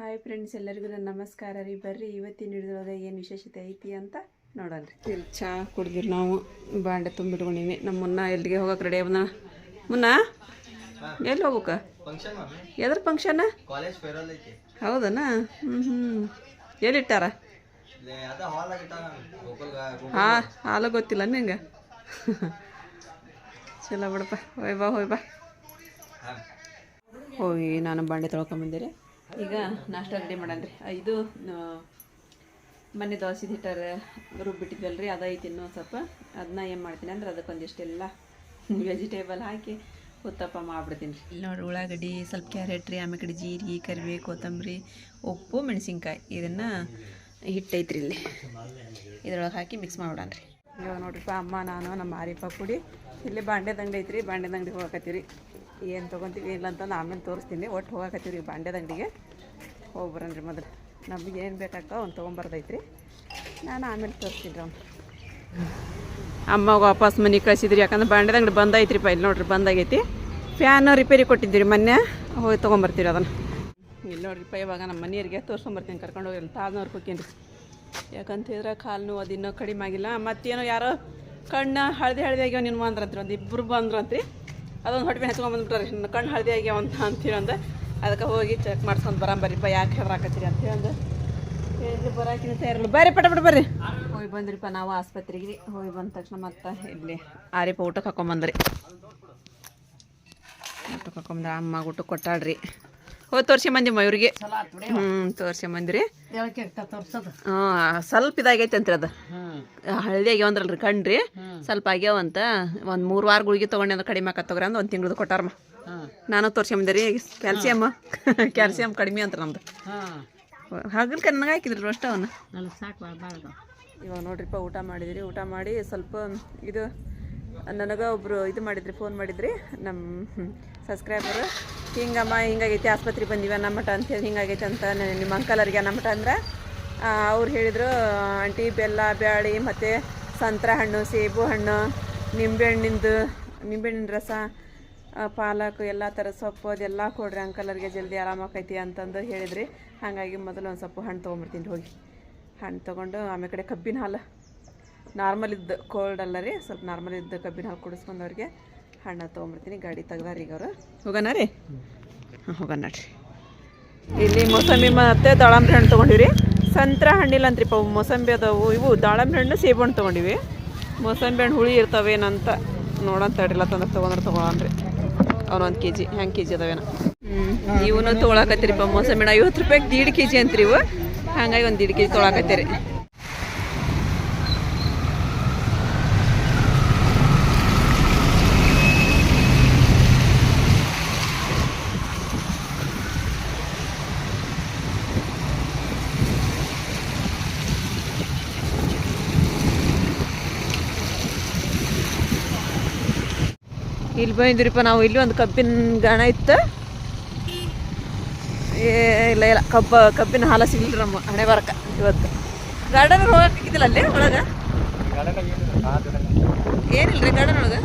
Hi friends ಎಲ್ಲರಿಗೂ ನನ್ನ ನಮಸ್ಕಾರ ರೀ. ಬರ್ರಿ ಇವತ್ತಿನ ಹಿಡಿದ್ರೊಳಗೆ ಏನು ವಿಶೇಷತೆ ಐತಿ ಅಂತ ನೋಡೋಣ್ರಿ ಇಲ್ಲಿ ಚಹಾ ಕುಡಿದ್ರಿ ನಾವು ಬಾಂಡೆ ತುಂಬಿಟ್ಕೊಂಡಿವಿ ನಮ್ಮ ಮುನ್ನ ಎಲ್ಲಿಗೆ ಹೋಗಕ್ಕೆ ರೆಡಿ ಅವನ ಮುನ್ನ? ಎಲ್ಲಿ ಹೋಗ್ಬೇಕ? ಎದ್ರ ಫಂಕ್ಷನ್ ಹೌದನಾ ಫೇರಲ್ ಐತಿ. ಹೌದನ? ಹ್ಞೂ ಹ್ಞೂ ಎಲ್ಲಿಟ್ಟಾರ? ಹಾಂ ಅದ ಹಾಲ್ ಆಗಿಟ್ಟ ಗೋಕುಲ್ ಹಾ ಹಾಲು ಗೊತ್ತಿಲ್ಲ ನಿಂಗೆ? ಚಲೋ ಬಿಡಪ್ಪ. ಹೋಯ್ ಬಾ ಹೋಯ್ ಬಾ. ಹೋಗಿ ನಾನು ಬಾಂಡೆ ತೊಳ್ಕೊಂಬಂದಿರಿ ಈಗ ನಾಷ್ಟ ರೆಡಿ ಮಾಡನ್ರಿ. ಇದು ಮನೆ ಮೊನ್ನೆ ದೋಸೆ ಹಿಟ್ಟಾರ ರುಬ್ಬಿಟ್ಟಿದ್ವಲ್ಲ ರೀ ಐತಿ ಇನ್ನೂ ಸ್ವಲ್ಪ. ಅದನ್ನ ಏನು ಮಾಡ್ತೀನಿ ಅಂದ್ರೆ ಅದಕ್ಕೊಂದಿಷ್ಟೆಲ್ಲ ವೆಜಿಟೇಬಲ್ ಹಾಕಿ ಉತ್ತಪ್ಪ ಮಾಡಿಬಿಡ್ತೀನಿ. ರೀ ಇಲ್ಲಿ ನೋಡಿ ಉಳ್ಳಾಗಡ್ಡಿ ಸ್ವಲ್ಪ ಕ್ಯಾರೆಟ್ ರೀ ಆಮೇಲೆ ಕಡೆ ಜೀರಿಗೆ ಕರಿವೆ ಕೊತ್ತಂಬರಿ ಉಪ್ಪು ಮೆಣಸಿನ್ಕಾಯಿ ಇದನ್ನು ಹಿಟ್ಟೈತ್ರಿ ಇಲ್ಲಿ. ಇದ್ರೊಳಗೆ ಹಾಕಿ ಮಿಕ್ಸ್ ಮಾಡ್ಬಿಡಣ ರೀ ಇವಾಗ ನೋಡ್ರಿಪ್ಪ ಅಮ್ಮ ನಾನು ನಮ್ಮ ಆರಿಪ್ಪ ಪುಡಿ ಇಲ್ಲಿ ಬಾಂಡೆದಂಗಡಿ ಐತ್ರಿ ಬಾಂಡೆದಂಗಡಿ ಹೋಗಕತ್ತೀರಿ ಏನು ತೊಗೊತೀವಿ ಇಲ್ಲ ಅಂತಂದು ಆಮೇಲೆ ತೋರಿಸ್ತೀನಿ. ಒಟ್ಟು ಹೋಗಕತ್ತೀವಿ ರೀ ಬಾಂಡ್ಯದ ಅಂಗಡಿಗೆ ಹೋಗಿ ಮೊದಲು. ನಮಗೆ ಏನು ಬೇಕಾಗ್ತಾವ ಅವ್ನು ತೊಗೊಂಬರ್ದೈತ್ರಿ. ನಾನು ಆಮೇಲೆ ತೋರಿಸ್ತೀನಿ ರೀ ಅವ್ನು. ಅಮ್ಮ ವಾಪಸ್ ಮನೆಗೆ ಕಳಿಸಿದ್ರಿ. ಯಾಕಂದ್ರೆ ಬಾಂಡ್ಯದ ಅಂಗಡಿ ಬಂದೈತ್ರಿಪ್ಪ ಇಲ್ಲಿ ನೋಡ್ರಿ, ಬಂದಾಗೈತಿ. ಫ್ಯಾನ್ ರಿಪೇರಿ ಕೊಟ್ಟಿದ್ದೀರಿ ಮೊನ್ನೆ. ಹೋಗಿ ತೊಗೊಂಬರ್ತೀರಿ ಅದನ್ನು. ಇಲ್ಲಿ ನೋಡ್ರಿಪ್ಪ ಇವಾಗ ನಮ್ಮ ಮನೆಯವ್ರಿಗೆ ತೋರ್ಸ್ಕೊಂಬರ್ತೀನಿ. ಕರ್ಕೊಂಡು ಹೋಗಿ ಅಲ್ಲಿ ತಾಳ್ನವ್ರಿಗೆ ಹೋಗ್ತೀನಿ ಯಾಕಂತ ಹೇಳಿದ್ರೆ ಕಾಲು ನೋವು ಅದಿನ್ನೂ ಕಡಿಮೆ ಆಗಿಲ್ಲ. ಮತ್ತೇನೋ ಯಾರೋ ಕಣ್ಣು ಹಳದಿ ಹಳದಿ ಆಗ್ಯಾವ ನಿನ್ನ ಅಂದ್ರಂತ್ರಿ. ಒಂದು ಇಬ್ಬರು ಬಂದ್ರಂತ್ರಿ. ಅದೊಂದು ಹೊಟ್ಟೆ ಹಚ್ಕೊಂಬಂದ್ಬಿಟ್ರಿ ಇನ್ನು ಕಣ್ಣು ಹಳದಿ ಆಗ್ಯಾವ ಅಂತ ಅಂತೀವಿ ಅಂದ. ಅದಕ್ಕೆ ಹೋಗಿ ಚೆಕ್ ಮಾಡ್ಸ್ಕೊಂಡು ಬರಂಬರಿಪ್ಪ ಯಾಕೆ ಹೇಳಾಕತ್ತೀರಿ ಅಂತ ಹೇಳಿ ಹೇಳಿದ್ರೆ ಬರಾಕಿನ ಬರ್ರಿ ಪಟ ಪಟ ಬರ್ರಿ. ಹೋಗಿ ಬಂದ್ರಿಪ್ಪ ನಾವು ಆಸ್ಪತ್ರೆಗೆ. ಹೋಗಿ ಬಂದ ತಕ್ಷಣ ಮತ್ತೆ ಇಲ್ಲಿ ಆರಿಪ್ಪ ಊಟಕ್ಕೆ ಹಾಕೊಂಬಂದ್ರಿ ಊಟಕ್ಕೆ ಹಾಕೊಂಬಂದ್ರೆ ಅಮ್ಮ ಊಟಕ್ಕೆ ಕೊಟ್ಟಾಳ್ರಿ. ಹೋಗಿ ತೋರ್ಸಿ ಮಯೂರಿಗೆ ಇವ್ರಿಗೆ. ಹ್ಞೂ ತೋರ್ಸಿ ಬಂದ್ರಿ. ಹಾಂ ಸ್ವಲ್ಪ ಇದಾಗೈತೆ ಅಂತ್ರಿ ಅದು. ಹಳದಿ ಆಗ್ಯಾವ ಅಂದ್ರಲ್ರಿ ಕಣ್ರಿ. ಸ್ವಲ್ಪ ಆಗ್ಯಾವಂತ ಒಂದು ಮೂರು ವಾರ ಗುಳಿಗೆ ತೊಗೊಂಡೆ ಅಂದ್ರೆ ಕಡಿಮೆ ಆಕತ್ತವ್ರಿ ಅಂದ್ರೆ ಒಂದು ತಿಂಗ್ಳದು ಕೊಟ್ಟಾರಮ್ಮ ನಾನು ತೋರ್ಸಿ ಬಂದಿರಿ ಕ್ಯಾಲ್ಸಿಯಮ್ ಕ್ಯಾಲ್ಸಿಯಮ್ ಕಡಿಮೆ ಅಂತ ನಮ್ದು. ಹಗಲ್ ನನಗೆ ಹಾಕಿದ್ರಿ ಅಷ್ಟ ಅವನ್ನ ಇವಾಗ ನೋಡ್ರಿಪ್ಪ ಊಟ ಮಾಡಿದಿರಿ ಊಟ ಮಾಡಿ ಸ್ವಲ್ಪ ಇದು ನನಗೆ ಒಬ್ಬರು ಇದು ಮಾಡಿದ್ರಿ ಫೋನ್ ಮಾಡಿದ್ರಿ. ನಮ್ಮ ಸಬ್ಸ್ಕ್ರೈಬರು ಹಿಂಗಮ್ಮ, ಹಿಂಗಾಗೈತಿ, ಆಸ್ಪತ್ರೆಗೆ ಬಂದಿವ ಅಂತ ಅಂತೇಳಿ ಹಿಂಗಾಗೈತೆ ಅಂತ ನಿಮ್ಮ ಅಂಕಲರಿಗೆ ಮಠ ಅಂದ್ರೆ ಅವ್ರು ಹೇಳಿದರು, ಆಂಟಿ, ಬೆಲ್ಲ, ಬ್ಯಾಳಿ ಮತ್ತು ಸಂತ್ರ ಹಣ್ಣು, ಸೇಬು ಹಣ್ಣು, ನಿಂಬೆಹಣ್ಣಿಂದು, ನಿಂಬೆಹಣ್ಣಿನ ರಸ ಪಾಲಕ್, ಎಲ್ಲ ಥರ ಸೊಪ್ಪು, ಅದೆಲ್ಲ ಕೊಡ್ರಿ ಅಂಕಲರಿಗೆ ಜಲ್ದಿ ಆರಾಮಾಕೈತಿ ಅಂತಂದು ಹೇಳಿದ್ರಿ. ಹಾಗಾಗಿ ಮೊದಲು ಒಂದು ಸ್ವಲ್ಪ ಹಣ್ಣು ತೊಗೊಂಬರ್ತೀನಿ ಹೋಗಿ. ಹಣ್ಣು ತೊಗೊಂಡು ಆಮೇಲೆ ಕಡೆ ಕಬ್ಬಿನ ಹಾಲು. ನಾರ್ಮಲ್ ಇದ್ದ ಕೋಲ್ಡ್ ಅಲ್ಲ ರೀ, ಸ್ವಲ್ಪ ನಾರ್ಮಲ್ ಇದ್ದ ಕಬ್ಬಿನ ಹಾಲು ಕುಡಿಸ್ಕೊಂಡು ಅವ್ರಿಗೆ ಹಣ್ಣು ತೊಗೊಂಬರ್ತೀನಿ ಗಾಡಿ ತೆಗ್ದಾರ ಈಗ ಅವರು. ಹೋಗೋಣ ರೀ? ಹೋಗೋಣ ರೀ ಇಲ್ಲಿ ಮೋಸಂಬಿ ಮತ್ತು ದಾಳಂಬ್ರಿ ಹಣ್ಣು ತೊಗೊಂಡಿವಿ ಸಂತ್ರ ಹಣ್ಣಿಲ್ಲ ಅಂತ್ರಿಪ್ಪ ಮೋಸಂಬಿ ಅದಾವು. ಇವು ದಾಳಂಬ್ರಿ ಹಣ್ಣು ಸೇಬು ಹಣ್ಣು ತೊಗೊಂಡಿವಿ. ಮೋಸಂಬಿ ಹಣ್ಣು ಹುಳಿ ಇರ್ತಾವೇನಂತ ನೋಡೋಣ ತಡಿಲ್ಲ ತಂದ್ರೆ ತೊಗೊಂಡ್ರೆ ತೊಗೊಳನ್ರಿ ಒಂದು ಕೆ ಜಿ ಹೆಂಗೆ ಕೆ ಜಿ ಅದಾವೇನ. ಹ್ಞೂ ಇವನು ತೊಗೊಳಕತ್ತೀರಿಪ್ಪ ಮೋಸಂಬಿ ಹಣ್ಣು ಐವತ್ತು ರೂಪಾಯಿಗೆ ದೀಡ್ ಕೆ ಜಿ ಅಂತ್ರಿ ಇವು. ಹಾಗಾಗಿ ಒಂದು ದೀಡ್ ಕೆ ಜಿ ತೊಗೊಳಕತ್ತೀರಿ. ಇಲ್ಲಿ ಬಂದಿದ್ರಿಪ್ಪ, ನಾವು ಇಲ್ಲಿ ಒಂದು ಕಬ್ಬಿನ ಗಣ ಇತ್ತು. ಏ, ಇಲ್ಲ ಇಲ್ಲ, ಕಬ್ಬ, ಕಬ್ಬಿನ ಹಾಲ ಸಿಗ್ಲಿಲ್ಲ ನಮ್ಮ ಹಣೆ ಬರಕ ಇವತ್ತು. ಗಾರ್ಡನ್ ಹೋಗಕ್ಕಿದ್ದಿಲ್ಲ ಅಲ್ಲಿ ಒಳಗೆ? ಏನಿಲ್ಲ ರೀ ಗಾರ್ಡನ್ ಒಳಗೆ?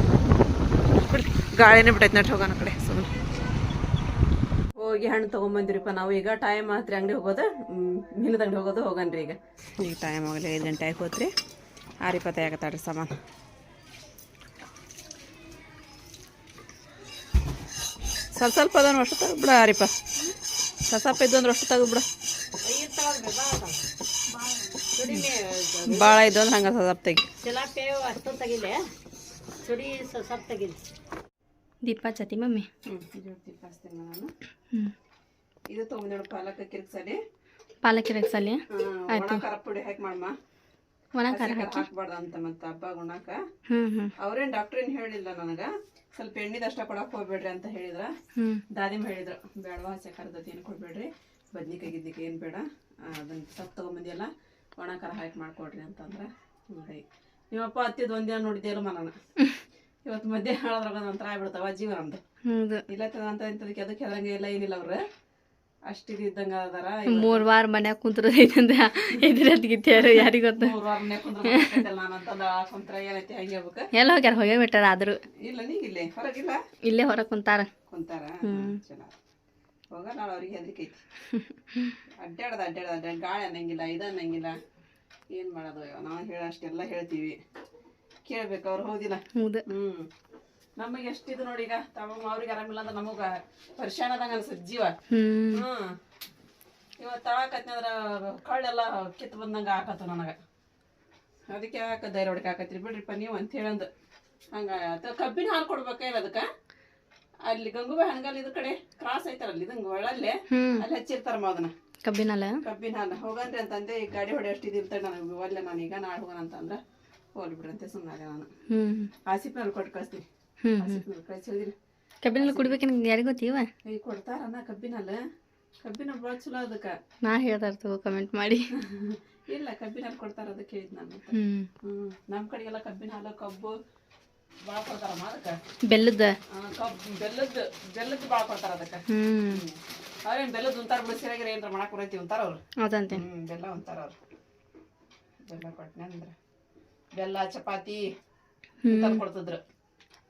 ಬಿಡ್ರಿ ಗಾಳಿನೇ ಬಿಟ್ಟೈತೆ ನಟ್ ಹೋಗೋಣ ಕಡೆ ಸುಮ್ಮನೆ ಹೋಗಿ ಹಣ್ಣು ತೊಗೊಂಬಂದಿರಿಪ್ಪ, ನಾವು ಈಗ ಟೈಮ್ ಆತ್ರಿ ಅಂಗಡಿ ಹೋಗೋದು ಮಿಲ್ಲದ ಅಂಗಡಿ ಹೋಗೋದು, ಹೋಗನ್ರಿ ಈಗ. ಈಗ ಟೈಮ್ ಆಗಲಿ, ಐದು ಗಂಟೆ ಆಗಿ ಹೋತ್ರಿ. ಆರು ಇಪ್ಪತ್ತೈ ಆಗತ್ತಾಡ್ರಿ ಸಾಮಾನು. ಸ್ವಲ್ಪ ಸ್ವಲ್ಪ ಅದನ್ನು ಅಷ್ಟು ತೆಗೆದು ಬಿಡ ಆರಿಪ ಸ್ವಲ್ಪ ಸ್ವಲ್ಪ ಇದ್ದು ಅಂದ್ರೆ ಅಷ್ಟು ತೆಗೆದು ಬಿಡ. ಭಾಳ ಇದ್ದು ಅಂದ್ರೆ ಹಂಗೆ ಸ್ವಲ್ಪ ತೆಗಿ. ದೀಪ ಚತಿ ಮಮ್ಮಿ. ಹ್ಞೂ ಇದು ತಿಪ್ಪಾಸ್ತೀನಿ ನಾನು. ಹ್ಞೂ ಇದು ತೊಗೊಂಡು ಪಾಲಕ ಕಿರ್ಕ್ಸಲಿ? ಪಾಲಕ್ ಆಯ್ತು ಖಾರ ಪುಡಿ ಹಾಕಿ ಮಾಡಮ್ಮ ಒಣ ಖಾರ ಹಾಕಿ? ಹಾಕ್ಬಾರ್ದು ಅಂತ ಮತ್ತೆ ಹಬ್ಬ ಗುಣಕ ಹ್ಞೂ ಹ್ಞೂ ಅವ್ರೇನು ಡಾಕ್ಟ್ರ್ ಏನು ಹೇಳಿಲ್ಲ ನನಗೆ? ಸ್ವಲ್ಪ ಎಣ್ಣಿದಷ್ಟ ಕೊಡಕ್ ಹೋಗ್ಬೇಡ್ರಿ ಅಂತ ಹೇಳಿದ್ರ. ದಾದಿಮ್ ಹೇಳಿದ್ರು ಬೇಡವಾ ಹಸಿ ಕರ್ದತಿ ಏನು ಕೊಡ್ಬೇಡ್ರಿ. ಬದ್ನಿಕಾಯಿ ಗಿದ್ನಿಕಾಯಿ ಏನು ಬೇಡ. ಅದನ್ನ ಸಪ್ ತಗೊಂಬಂದಿಯಲ್ಲ ಒಣ ಖಾರ ಹಾಕಿ ಮಾಡ್ಕೊಡ್ರಿ ಅಂತಂದ್ರೆ ಹಿಂಗಾಗಿ. ನಿಮ್ಮಪ್ಪ ಹತ್ತಿದ ಒಂದಿನ ನೋಡಿದ್ಯಲ್ಲ ಮನನ. ಇವತ್ತು ಮಧ್ಯಾಹ್ನ ಹೇಳೋದ್ರಾಗ ಒಂಥರ ಆಗ್ಬಿಡ್ತಾವ ಜೀವನ ಅಂತ ಹೌದು. ಇಲ್ಲ ಅಂತ ಇಂಥದಕ್ಕೆ ಅದಕ್ಕೆ ಹೇಳಂಗೆ ಇಲ್ಲ ಏನಿಲ್ಲ ಅವ್ರು. ಅಷ್ಟು ಇದು ಇದ್ದಂಗೆ ಅದಾರ ಮೂರು ವಾರ ಮನ್ಯಾಗ ಕುಂತ್ರ ಐತಂದ್ರೆ ಎದುರದ್ಗಿತ್ಯಾರು ಯಾರಿಗೆ ಗೊತ್ತ. ಮೂರು ವಾರ ಮನ್ಯಾಗ ಕುಂತ್ರ ನಾನು ಅಂತಂದ ಕುಂತ್ರ ಏನೈತಿ ಹಂಗೆ ಹೋಗ್ಬೇಕ ಎಲ್ಲ ಹೋಗ್ಯಾರ ಹೋಗೇ ಬಿಟ್ಟಾರ ಆದರೂ. ಇಲ್ಲ ನೀ ಇಲ್ಲೇ ಹೊರಗಿಲ್ಲ? ಇಲ್ಲೇ ಹೊರಗೆ ಕುಂತಾರ. ಕುಂತಾರ? ಹ್ಮ್. ಚಲೋ. ಹೋಗಲ್ಲ ಅವ್ರಿಗೆ ಹೆದರಿಕೆ ಐತಿ. ಅಡ್ಡಾಡದ ಅಡ್ಡಾಡದ ಅಡ್ಡಾಡ ಗಾಳಿ ಅನ್ನಂಗಿಲ್ಲ ಇದು ಅನ್ನಂಗಿಲ್ಲ. ಏನು ಮಾಡೋದು ನಾವು ಹೇಳೋಷ್ಟೆಲ್ಲ ಹೇಳ್ತೀವಿ. ಕೇಳ್ಬೇಕು ಅವ್ರು ಹೌದಿಲ್ಲ. ಹೌದು. ಹ್ಮ್. ನಮಗೆ ಎಷ್ಟಿದು ನೋಡಿ ಈಗ ತಮ್ಮ ಅವ್ರಿಗೆ ಆರಾಮಿಲ್ಲ ಅಂದ್ರೆ ನಮಗ ಪರಿಶಾನದಂಗ ಅನ್ಸುತ್ತೆ ಜೀವ. ಹ್ಮ್. ಇವತ್ ಇವತ್ತು ತಳಕತ್ನಂದ್ರ ಕಳ್ಳೆಲ್ಲ ಕಿತ್ತು ಬಂದಂಗ ಆಕತ್ತು ನನಗ. ಅದಕ್ಕೆ ಯಾಕ ಧೈರ್ಯ ಹೊಡಿಕೆ ಆಕತ್ರಿ ಬಿಡ್ರಿಪ್ಪ ನೀವು ಅಂತ ಹೇಳಂದು. ಹಂಗ ಕಬ್ಬಿನ ಹಾಲು ಕೊಡ್ಬೇಕಿಲ್ಲ ಅದಕ್ಕೆ? ಅಲ್ಲಿ ಗಂಗುಬಾಯಿ ಹಣಗಲ್ ಇದ್ರ ಕಡೆ ಕ್ರಾಸ್ ಐತಾರಲ್ಲ ಇದಂಗ ಒಳಲ್ಲೇ ಹ್ಮ್. ಅಲ್ಲಿ ಹಚ್ಚಿರ್ತಾರಮ್ಮ ಅದನ್ನ. ಹಾಲ. ಕಬ್ಬಿನ ಹಾಲು. ಹೋಗನ್ರಿ ಅಂತಂದೆ ಈ ಗಾಡಿ ಹೊಡೆ ಅಷ್ಟು ಇದಿರ್ತಾಳೆ ನನಗೆ ಒಲ್ಲೆ ನಾನೀಗ ನಾಳೆ ಹೋಗೋಣ ಅಂತಂದ್ರೆ ಹೋಗ್ಲಿ ಬಿಡ್ರಂತೆ ಸುಮ್ಮನೆ ನಾನು. ಹ್ಮ್. ಆಸಿಪ್ನಲ್ಲಿ ಕೊಟ್ಟು ಕಳಿಸ್ತೀನಿ. ಹ್ಮ್ ಆಸಿಫ್ನಲ್ಲಿ ಕಳಿಸಿ ಹೇಳಿದಿಲ್ಲ ಕಬ್ಬಿನಲ್ಲ ಕುಡ್ಬೇಕೇನು ಯಾರಿಗೂ ಗೊತ್ತೀವ? ಈಗ ಕೊಡ್ತಾರನ್ನ ಕಬ್ಬಿನಲ್ಲ. ಕಬ್ಬಿನ ಭಾಳ ಚಲೋ ಅದಕ್ಕೆ. ನಾ ಹೇಳ್ತಾರ ತಗೋ ಕಮೆಂಟ್ ಮಾಡಿ. ಇಲ್ಲ ಕಬ್ಬಿನ ಹಾಲು ಕೊಡ್ತಾರ ಅದಕ್ಕೆ ಹೇಳಿದ್ ನಾನು. ಹ್ಮ್. ನಮ್ಮ ಕಡೆಗೆಲ್ಲ ಕಬ್ಬಿನ ಹಾಲು ಕಬ್ಬು ಭಾಳ ಕೊಡ್ತಾರಮ್ಮ ಅದಕ್ಕೆ. ಬೆಲ್ಲದ ಕಬ್ಬು ಬೆಲ್ಲದ ಬೆಲ್ಲದ್ದು ಭಾಳ ಕೊಡ್ತಾರ ಅದಕ್ಕೆ. ಹ್ಮ್. ಅವ್ರೇನು ಬೆಲ್ಲದ ಉಂತಾರ ಬಿಡಿ ಸರಿಯಾಗಿ ಏನಾರ ಮಾಡಕ್ ಬರೈತಿ ಉಂತಾರ ಅವ್ರು. ಅದಂತೆ. ಹ್ಮ್ ಬೆಲ್ಲ ಉಂತಾರ ಅವ್ರು. ಬೆಲ್ಲ ಕೊಟ್ಟನೆ ಅಂದ್ರೆ ಬೆಲ್ಲ ಚಪಾತಿ ಇಂಥದ್ದು ಕೊಡ್ತಿದ್ರು.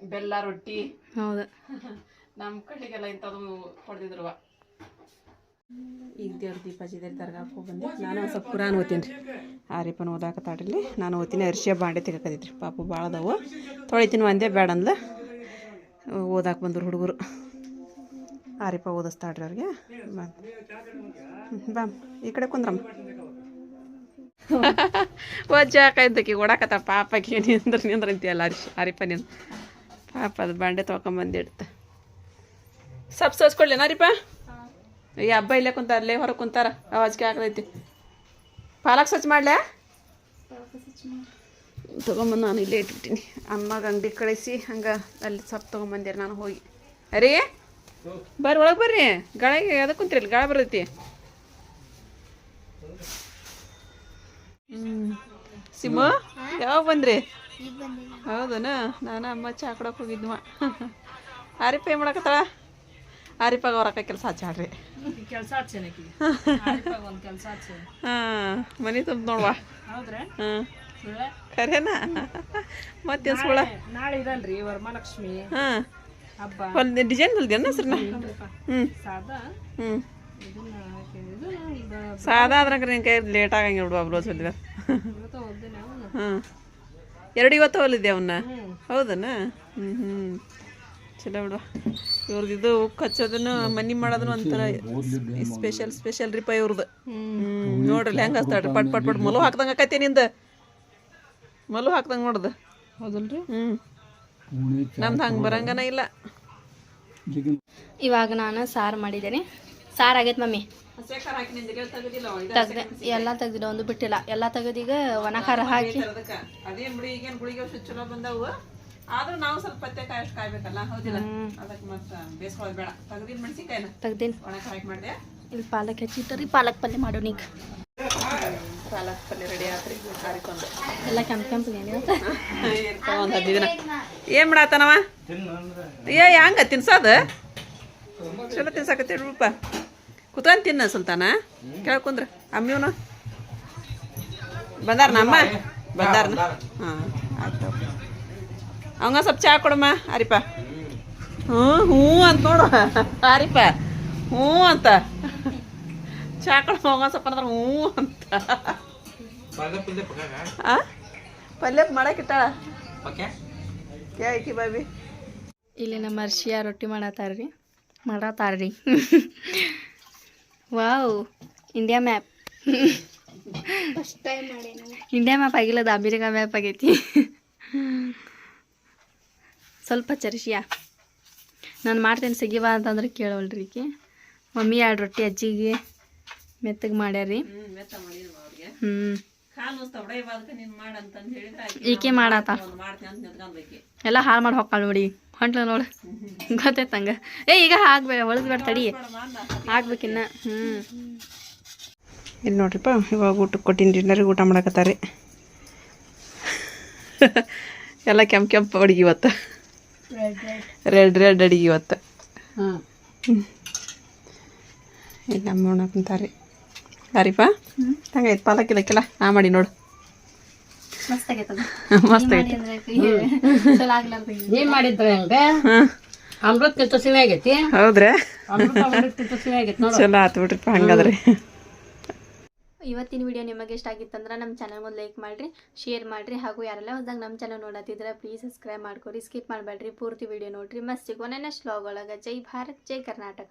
ಬೆಲ್ಲ ರೊಟ್ಟಿ. ಹೌದು. ನಮ್ಮ ಕಡೆಗೆಲ್ಲ ಇಂಥದ್ದು ಹೊಡೆದಿದ್ರು ಈಗ ದೇವ್ರ ದೀಪ ಹಚ್ಚಿದ್ರೆ ದರ್ಗಾಕ್ಕೆ ಹೋಗಿ ಬಂದೆ. ನಾನು ಒಂದ್ ಸ್ವಲ್ಪ ಕುರಾನ್ ಓದ್ತೀನಿ ರೀ. ಆರಿಪನ ಓದಾಕತ್ತಾಡ್ರಿ ನಾನು ಓದ್ತೀನಿ ಅರಿಶಿಯ ಬಾಂಡೆ ತೆಗಕದಿದ್ರಿ ಪಾಪು ಭಾಳ ಅದಾವು. ತೊಳಿತೀನಿ ಒಂದೇ ಬೇಡ ಅಂದ್ಲ. ಓದಾಕ ಬಂದ್ರು ಹುಡುಗರು. ಆರಿಪ ಓದಿಸ್ತಾಡ್ರಿ ಅವ್ರಿಗೆ. ಬಾ. ಬಾ. ಈ ಕಡೆ ಕುಂದ್ರಮ್ಮ. ವಜ್ಜ ಹಾಕೈತಕಿ ಓಡಾಕತ್ತ ಪಾಪಕ್ಕೆ ನಿಂದ್ರ ನಿಂದ್ರ ಅಂತೀಯಲ್ಲ ಅರಿಶಿ ಆರಿಪ ನಿಂದ ಪಾಪ ಅದು ಬಾಂಡೆ ತೊಳ್ಕೊಂಬಂದಿಡ್ತ ಸಪ್ ಸೋಸ್ಕೊಳ್ಳಿ ನಾರಿಪ ಈ ಹಬ್ಬ ಇಲ್ಲೇ ಕುಂತ ಅಲ್ಲೇ ಹೊರಗೆ ಕುಂತಾರ ಅವಾಜ್ಗೆ ಆಗ್ತೈತಿ. ಪಾಲಕ್ ಸ್ವಚ್ಛ ಮಾಡ್ಲಾ? ತೊಗೊಂಬಂದು ನಾನು ಇಲ್ಲೇ ಇಟ್ಬಿಟ್ಟಿನಿ ಅಮ್ಮಗೆ ಅಂಗಡಿ ಕಳಿಸಿ ಹಂಗೆ ಅಲ್ಲಿ ಸಪ್ ತೊಗೊಂಬಂದಿರಿ ನಾನು ಹೋಗಿ. ಅರೇ ಬರ್ರಿ ಒಳಗೆ ಬರ್ರಿ. ಗಾಳಿಗೆ ಅದಕ್ಕೆ ಕುಂತಿರಲ್ಲ ಗಾಳಿ ಬರ್ತೈತಿ. ಹ್ಞೂ ಸಿಮು ಯಾವಾಗ ಬಂದ್ರಿ? ಹೌದನ? ನಾನು ಅಮ್ಮ ಚಾ ಕೊಡಕ್ಕೆ ಹೋಗಿದ್ವ ಆರಿಪ ಏನು ಮಾಡಕತ್ತಾಳ? ಆರಿಪಾಗ ಅವ್ರಕ್ಕ ಕೆಲಸ ಹಚ್ಚಾಡ್ರಿ ಕೆಲಸ ಹಾಂ. ಮನೆ ತುಂಬ ನೋಡುವ. ಹೌದ್ರಾ? ಹಾಂ. ಖರೇನಾ? ಮತ್ತೇನು ಸುಳ ನಾಳೆ ಇದಲ್ರಿ ವರಮಹಾಲಕ್ಷ್ಮಿ. ಹಾಂ. ಒಂದು ಡಿಸೈನ್ ಹೊಲ್ದೇನ ಹೆಸ್ರನ್ನ ಹ್ಞೂ ಸಾದಾ? ಹ್ಞೂ ಸಾದಾ ಅದ್ರಾಗ ನಿನ್ ಕೈ ಲೇಟ್ ಆಗಂಗೆ ಬಿಡುವ ಬ್ಲೌಸ್ ಹೊಲಿದ ಹ್ಞೂ ಎರಡು ಇವತ್ತು ಹೊಲಿದೆ ಅವನ್ನ? ಹೌದನ? ಹ್ಞೂ ಹ್ಞೂ ಚಲೋ ಬಿಡುವ ಇವ್ರದ್ದು ಇದು ಉಕ್ಕು ಹಚ್ಚೋದನ್ನು ಮನಿ ಮಾಡೋದನ್ನು ಒಂಥರ ಸ್ಪೆಷಲ್ ಸ್ಪೆಷಲ್ ರೀಪ ಇವ್ರದ್ದು ಹ್ಞೂ ನೋಡ್ರಿ ಹೆಂಗೆ ಹಚ್ತಾಡ್ರಿ ಪಟ್ ಪಟ್ ಪಟ್ ಮಲು ಹಾಕ್ದಂಗೆ ಆಕೈತಿ ನಿಂದ. ಮಲು ಹಾಕ್ದಂಗೆ ನೋಡ್ದು. ಹೌದಲ್ರಿ? ಹ್ಞೂ ನಮ್ದು ಹಂಗೆ ಬರಂಗನ ಇಲ್ಲ. ಇವಾಗ ನಾನು ಸಾರು ಮಾಡಿದ್ದೇನೆ. ಸಾರು ಆಗೈತೆ ಮಮ್ಮಿ. ತೆಗ್ದೆ. ಎಲ್ಲ ತೆಗ್ದಿಲ್ಲ ಒಂದು ಬಿಟ್ಟಿಲ್ಲ. ಎಲ್ಲ ತೆಗೆದೀಗ ಒಣ ಖಾರ ಹಾಕಿ. ಅದಕ್ಕೆ ಅದೇನ್ ಬಿಡಿ ಈಗೇನು ಗುಳಿಗೆ ಔಷಧ ಚಲೋ ಬಂದವು. ಆದ್ರೂ ನಾವು ಸ್ವಲ್ಪ ಪತ್ತೆ ಕಾಯಿ ಅಷ್ಟು ಕಾಯ್ಬೇಕಲ್ಲ? ಹೌದಿಲ್ಲ? ಅದಕ್ಕೆ ಮತ್ತೆ ಬೇಯಿಸ್ಕೊಳ್ಳೋದು ಬೇಡ. ತೆಗ್ದಿನ ಮೆಣಸಿನ್ಕಾಯಿನ ತೆಗ್ದೀನಿ. ಒಣ ಹಾಕಿ ಮಾಡಿದೆ. ಇಲ್ಲಿ ಪಾಲಕ್ ಹೆಚ್ಚಿಟ್ಟರಿ ಪಾಲಕ್ ಪಲ್ಯ ಮಾಡೋಣ ಈಗ. ಪಾಲಕ್ ಪಲ್ಯ ರೆಡಿ ಆತ್ರಿ. ಕಾರಿಕೊಂಡು ಎಲ್ಲ ಕೆಂಪು ಕೆಂಪ್ ಏನಿರುತ್ತೆ ಒಂದು ಹದಿನೈದು ದಿನ. ಏನು ಮಾಡಾತನವ? ಏ ಹಂಗ ತಿನ್ಸೋದು? ಚಲೋ ತಿನ್ಸಾಕತ್ತಿ ರೂಪ ಕುತ್ಕೊಂಡ್ ತಿನ್ನ ಸುಲ್ತಾನ? ಕೇಳ್ಕೊಂದ್ರ ಅಮ್ಮಿವನು? ಬಂದಾರ ನಮ್ಮ ಬಂದಾರ ಹಾಂ ಆಯ್ತು. ಅವಂಗ ಸ್ವಲ್ಪ ಚಾ ಕೊಡಮ್ಮ ಅರಿಪ ಹ್ಞೂ ಹ್ಞೂ ಅಂತ ನೋಡು. ಅರಿಪ ಹ್ಞೂ ಅಂತ. ಚಾ ಕೊಡಮ್ಮ ಅವಂಗ ಸ್ವಲ್ಪ ಅಂದ್ರೆ ಹ್ಞೂ ಅಂತ. ಪಲ್ಯ ಮಾಡಕ್ಕಿಟ್ಟಾಳ ಕೇಳಿಕಿ ಬಾಬಿ. ಇಲ್ಲಿ ನಮ್ಮ ಅರ್ಶಿಯ ರೊಟ್ಟಿ ಮಾಡತ್ತಾರ್ರಿ ಮಾಡತ್ತಾರ್ರಿ wow India map India map ಆಗಿಲ್ಲ ಅದು ಅಮೆರಿಕಾ ಮ್ಯಾಪ್ ಆಗೈತಿ. ಸ್ವಲ್ಪ ಚರ್ಷಿಯಾ ನಾನು ಮಾಡ್ತೇನೆ ಸಿಗಿವಾ ಅಂತಂದ್ರೆ ಕೇಳವಲ್ರಿ ಈಕಿ. ಮಮ್ಮಿ ಎರಡು ರೊಟ್ಟಿ ಅಜ್ಜಿಗೆ ಮೆತ್ತಗೆ ಮಾಡ್ಯಾರಿ. ಹ್ಞೂ ಈಕೆ ಮಾಡಾತ. ಒಂದು ಮಾಡ್ತೀನಿ ಅಂತ ನಿಂತ್ಕೊಂಡ್ಬೇಕಿ ಎಲ್ಲ ಹಾಳು ಮಾಡಿ ಹೋಗ್ತಾಳ ನೋಡಿ. ಹೊಂಟ್ಲ ನೋಡು. ಗೊತ್ತೈತಂಗ ಹಂಗೆ ಏ ಈಗ ಹಾಕ್ಬೇಡ ಒಳಗ್ಬೇಡ ತಡಿ. ಹಾಕ್ಬೇಕಿನ್ನ ಹ್ಞೂ ಇಲ್ಲಿ ನೋಡ್ರಿಪ್ಪ ಇವಾಗ ಊಟಕ್ಕೆ ಕೊಟ್ಟಿನಿ ಡಿನ್ನರಿಗೆ ಊಟ ಮಾಡಕತ್ತಾರೆ. ಎಲ್ಲ ಕೆಂಪು ಕೆಂಪು ಅಡುಗೆ ಇವತ್ತು. ರೆಡ್ ರೆಡ್ ಅಡುಗೆ ಇವತ್ತು. ಹಾಂ. ಇಲ್ಲಿ ನಮ್ಮ ಕುಂತಾರೆ. ದಾರಿಪ ಹಂಗೈತೆ ಪಾಲಕ್ ಇಲ್ಲಕ್ಕೆಲ್ಲ ಆ ಮಾಡಿ ನೋಡು. ಮಸ್ತ್ ಏನ್ ಮಾಡಿದ್ರ ಹಂಗ? ಹಾಂ. ಅಮೃತಕ್ಕಿಂತ ಸಿಹಿ ಆಗೈತಿ? ಹೌದ್ರಾ? ಸಿಹಿ ಆಗೈತಿ ನೋಡು. ಚಲೋ ಆತು ಬಿಡ್ರಿಪ್ಪ ಹಂಗಾದ್ರೆ. ಇವತ್ತಿನ ವಿಡಿಯೋ ನಿಮಗೆ ಇಷ್ಟ ಆಗಿತ್ತಂದ್ರೆ ನಮ್ಮ ಚಾನಲ್ ಒಂದು ಲೈಕ್ ಮಾಡಿರಿ ಶೇರ್ ಮಾಡಿರಿ. ಹಾಗೂ ಯಾರೆಲ್ಲ ಹೊಸದಾಗ ನಮ್ಮ ಚಾನಲ್ ನೋಡತ್ತಿದ್ರೆ ಪ್ಲೀಸ್ ಸಬ್ಸ್ಕ್ರೈಬ್ ಮಾಡ್ಕೊರಿ. ಸ್ಕಿಪ್ ಮಾಡಬೇಡ್ರಿ. ಪೂರ್ತಿ ವಿಡಿಯೋ ನೋಡ್ರಿ. ಮಸ್ತ್ ಸಿಗೋಣ ನೆಕ್ಸ್ಟ್ ವ್ಲಾಗ್ ಒಳಗೆ. ಜೈ ಭಾರತ್ ಜೈ ಕರ್ನಾಟಕ.